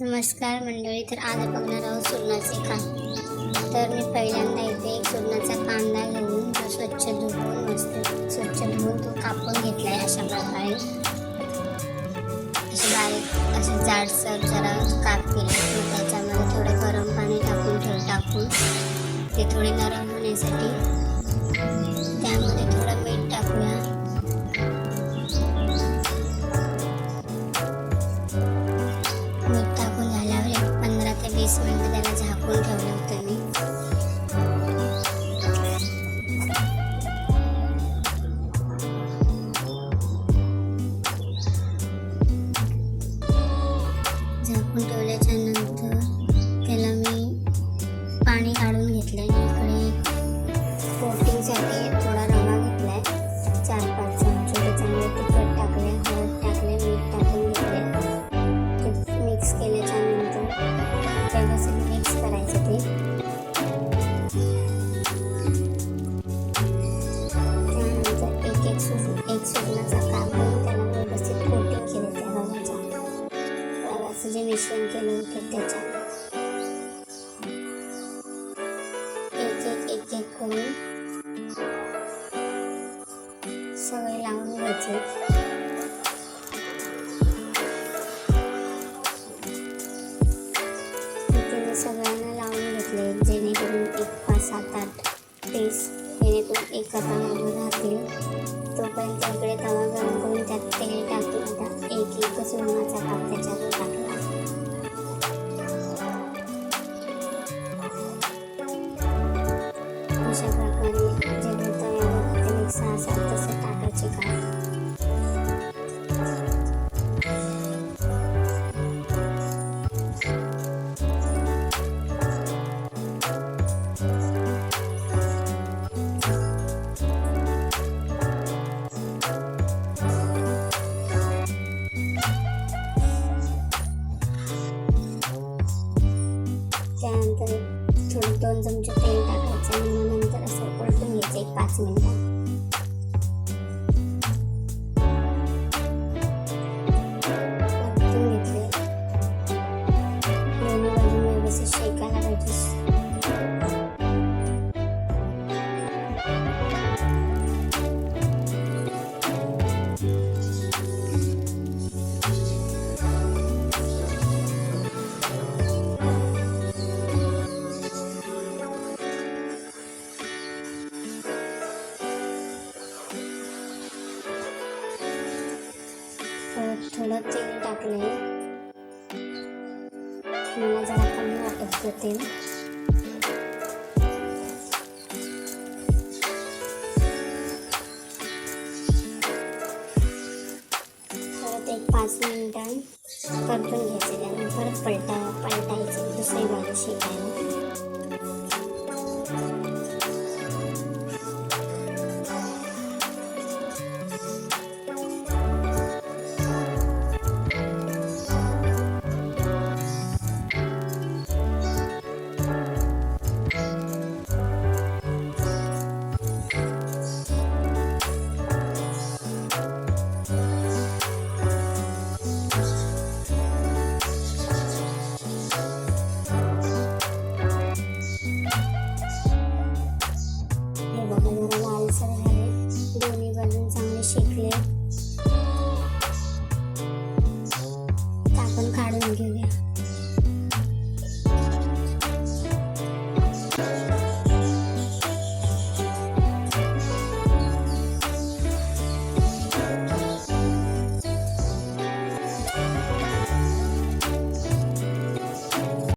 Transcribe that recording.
नमस्कार मंडळी तर आज बघणार आहोत सुरणाचे कान तर मी पहिल्यांदा इथे एक सुरणाचा कांदा घेऊन तो स्वच्छ धुवून मस्त स्वच्छ धुवून तो कापून घेतला आहे अशा प्रकारे. असे बारीक असे जाडसर जरा काप केले त्याच्यामध्ये थोडं गरम पाणी टाकून ठेव टाकून ते थोडे नरम होण्यासाठी पंधरा ते वीस मिनिटं त्याला झाकून ठेवलं होतं मी. मिश्रण केल्यानंतर होतं त्याच्या एक एक एक एक करून सवय लावून घ्यायचे. सगळ्यांना लावून घेतले जेणेकरून एक पाच सात आठ पीस जेणेकरून एक हातामध्ये राहतील. तोपर्यंत इकडे तवा गरम करून त्यात तेल टाकून आता एक एक सुरणाचा काप त्याच्यावर त्यानंतर थोडं दोन चमचे तेल टाकायचं आणि मग नंतर असं उलटून घ्यायचं एक पाच मिनिटं. परत थोडं तेल टाकलंय. मला जरा कमी वाटत होतं. तेल एक पाच मिनिटं परतून घ्यायचे त्यानंतर परत पलटा पलटायचे दुसरी बाजू शिकायला.